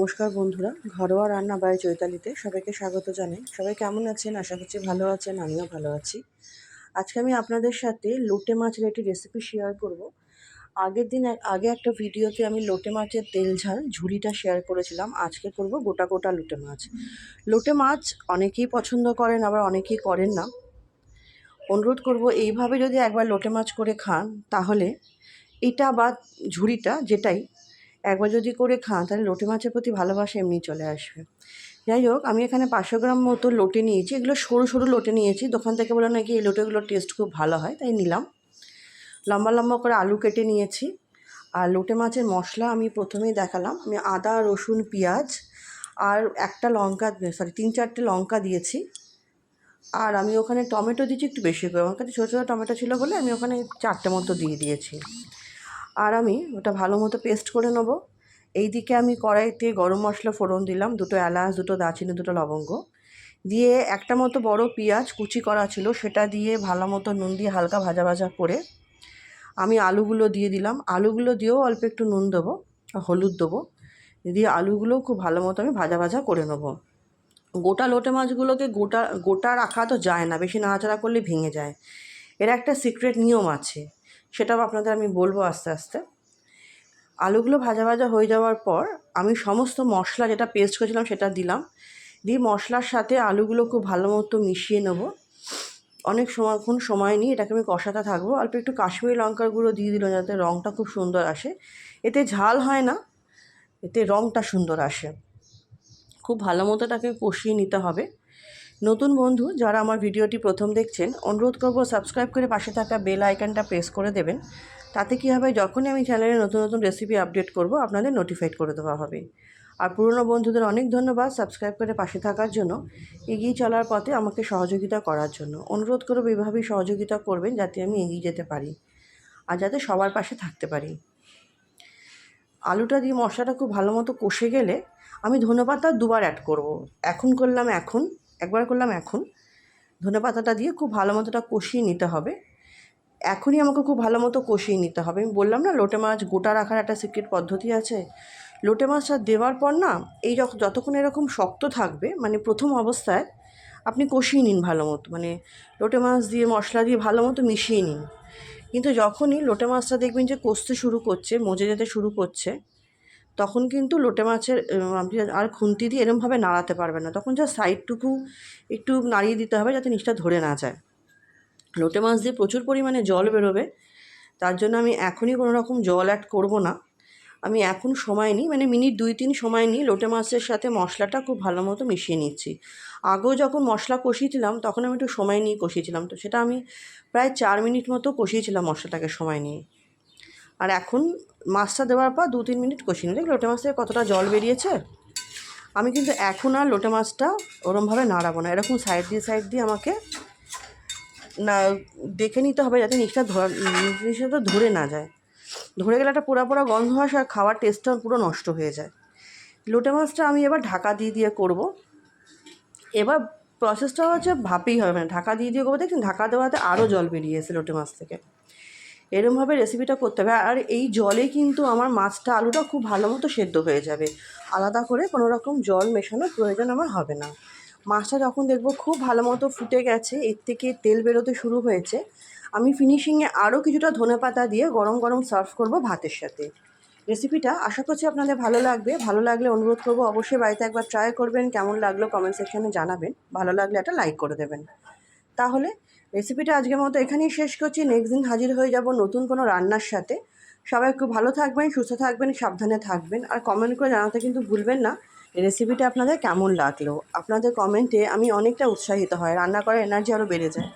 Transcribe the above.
নমস্কার বন্ধুরা, ঘরোয়া রান্না বাই চৈতালিতে সবাইকে স্বাগত জানাই। সবাই কেমন আছেন? আশা করছি ভালো আছেন, আমিও ভালো আছি। আজকে আমি আপনাদের সাথে লোটে মাছের একটি রেসিপি শেয়ার করব। আগের দিন, আগে একটা ভিডিওতে আমি লোটে মাছের তেল ঝাল ঝুড়িটা শেয়ার করেছিলাম। আজকে করব গোটা গোটা লোটে মাছ। লোটে মাছ অনেকেই পছন্দ করেন, আবার অনেকেই করেন না। অনুরোধ করব, এইভাবে যদি একবার লোটে মাছ করে খান, তাহলে এটা বা ঝুড়িটা যেটাই একবার যদি করে খান, তাহলে লোটে মাছের প্রতি ভালোবাসা এমনি চলে আসবে। যাই হোক, আমি এখানে পাঁচশো গ্রাম মতো লোটে নিয়েছি। এগুলো সরু সরু লোটে নিয়েছি। দোকান থেকে বলে নাকি এই লোটেগুলোর টেস্ট খুব ভালো হয়, তাই নিলাম। লম্বা লম্বা করে আলু কেটে নিয়েছি। আর লোটে মাছের মশলা আমি প্রথমেই দেখালাম। আমি আদা, রসুন, পেঁয়াজ আর একটা লঙ্কা, সরি, তিন চারটে লঙ্কা দিয়েছি। আর আমি ওখানে টমেটো দিয়েছি একটু বেশি করে। আমার কাছে ছোটো ছোটো টমেটো ছিল বলে আমি ওখানে চারটে মতো দিয়ে দিয়েছি। আর আমি ওটা ভালো মতো পেস্ট করে নেব। এইদিকে আমি কড়াইতে গরম মশলা ফোড়ন দিলাম, দুটো এলাচ, দুটো দারচিনি, দুটো লবঙ্গ। দিয়ে একটা মতো বড় পেঁয়াজ কুচি করা ছিল, সেটা দিয়ে ভালো মতো নুন দিয়ে হালকা ভাজা ভাজা করে আমি আলুগুলো দিয়ে দিলাম। আলুগুলো দিয়েও অল্প একটু নুন দেবো, হলুদ দেবো। দিয়ে আলুগুলোও খুব ভালো মতো আমি ভাজা ভাজা করে নেব। গোটা লোটে মাছগুলোকে গোটা গোটা রাখা তো যায় না, বেশি নাড়াচাড়া করলে ভেঙে যায়। এর একটা সিক্রেট নিয়ম আছে। সেটাও আপনাদের আমি বলব আস্তে আস্তে। আলুগুলো ভাজা ভাজা হয়ে যাওয়ার পর আমি সমস্ত মশলা যেটা পেস্ট করেছিলাম সেটা দিলাম। দিয়ে মশলার সাথে আলুগুলো খুব ভালো মতো মিশিয়ে নেব। অনেক সময়ক্ষণ সময় নিয়ে এটাকে আমি কষাতে থাকব। অল্প একটু কাশ্মীরি লঙ্কার গুঁড়ো দিয়ে দিল যাতে রঙটা খুব সুন্দর আসে। এতে ঝাল হয় না, এতে রঙটা সুন্দর আসে। খুব ভালো মতো তাকে কষিয়ে নিতে হবে। নতুন বন্ধু যারা আমার ভিডিওটি প্রথম দেখছেন, অনুরোধ করব সাবস্ক্রাইব করে পাশে থাকা বেল আইকনটা প্রেস করে দেবেন। তাতে কী হবে, যখনই আমি চ্যানেলে নতুন নতুন রেসিপি আপডেট করব, আপনাদের নোটিফাইড করে দেওয়া হবে। আর পুরনো বন্ধুদের অনেক ধন্যবাদ সাবস্ক্রাইব করে পাশে থাকার জন্য, এগিয়ে চলার পথে আমাকে সহযোগিতা করার জন্য। অনুরোধ করব এইভাবেই সহযোগিতা করবেন যাতে আমি এগিয়ে যেতে পারি আর যাতে সবার পাশে থাকতে পারি। আলুটা দিয়ে মশলাটা খুব ভালো মতো কষে গেলে আমি ধনেপাতা দুবার অ্যাড করব। এখন করলাম এখন একবার করলাম এখন। ধনেপাতাটা দিয়ে খুব ভালো মতোটা কষিয়ে নিতে হবে। এখনই আমাকে খুব ভালো মতো কষিয়ে নিতে হবে। আমি বললাম না, লোটে মাছ গোটা রাখার একটা সিক্রেট পদ্ধতি আছে। লোটে মাছটা দেওয়ার পর না, এই যতক্ষণ এরকম শক্ত থাকবে মানে প্রথম অবস্থায় আপনি কষিয়ে নিন ভালো মতো। মানে লোটে মাছ দিয়ে, মশলা দিয়ে ভালো মতো মিশিয়ে নিন। কিন্তু যখনই লোটে মাছটা দেখবেন যে কষতে শুরু করছে, মজে যেতে শুরু করছে তখন কিন্তু লোটে মাছের আপনি আর খুন্তি দিয়ে এরমভাবে নাড়াতে পারবেন না। তখন যা সাইডটুকু একটু নাড়িয়ে দিতে হবে যাতে নিচটা ধরে না যায়। লোটে মাছ দিয়ে প্রচুর পরিমাণে জল বেরোবে। তার জন্য আমি এখনই কোনো রকম জল অ্যাড করব না। আমি এখন সময় নিই মানে মিনিট দুই তিন সময় নিই লোটে মাছের সাথে মশলাটা খুব ভালো মতো মিশিয়ে নিচ্ছি। আগেও যখন মশলা কষিয়েছিলাম তখন আমি একটু সময় নিয়ে কষিয়েছিলাম। তো সেটা আমি প্রায় চার মিনিট মতো কষিয়েছিলাম মশলাটাকে সময় নিয়ে। আর এখন মাছটা দেওয়ার পর দু তিন মিনিট কষিয়ে নিলে লোটে মাছ থেকে কতটা জল বেরিয়েছে? আমি কিন্তু এখন আর লোটে মাছটা ওরমভাবে নাড়াবো না। এরকম সাইড দিয়ে সাইড দিয়ে আমাকে না, দেখে নিতে হবে যাতে নিচটা জিনিসটা ধরে না যায়। ধরে গেলে একটা পোড়া পোড়া গন্ধ আসে আর খাওয়ার টেস্টটা পুরো নষ্ট হয়ে যায়। লোটে মাছটা আমি এবার ঢাকা দিয়ে দিয়ে করব। এবার প্রসেসটা হচ্ছে ভাপেই হবে। মানে ঢাকা দিয়ে দিয়ে করব। দেখছেন ঢাকা দেওয়াতে আরও জল বেরিয়ে এসে লোটে মাছ থেকে। এরমভাবে রেসিপিটা করতে হবে। আর এই জলে কিন্তু আমার মাছটা, আলুটা খুব ভালো মতো সেদ্ধ হয়ে যাবে। আলাদা করে কোনো রকম জল মেশানোর প্রয়োজন আমার হবে না। মাছটা যখন দেখব খুব ভালো মতো ফুটে গেছে, এর থেকে তেল বেরোতে শুরু হয়েছে, আমি ফিনিশিংয়ে আরও কিছুটা ধনে পাতা দিয়ে গরম গরম সার্ভ করব ভাতের সাথে। রেসিপিটা আশা করছি আপনাদের ভালো লাগবে। ভালো লাগলে অনুরোধ করব অবশ্যই বাড়িতে একবার ট্রাই করবেন। কেমন লাগল কমেন্ট সেকশানে জানাবেন। ভালো লাগলে একটা লাইক করে দেবেন। তাহলে রেসিপিটা আজকের মতো এখানেই শেষ করছি। নেক্সট দিন হাজির হয়ে যাব নতুন কোনো রান্নার সাথে। সবাই খুব ভালো থাকবেন, সুস্থ থাকবেন, সাবধানে থাকবেন। আর কমেন্ট করে জানাতে কিন্তু ভুলবেন না রেসিপিটা আপনাদের কেমন লাগল। আপনাদের কমেন্টে আমি অনেকটা উৎসাহিত হয়। রান্না করার এনার্জি আরও বেড়ে যায়।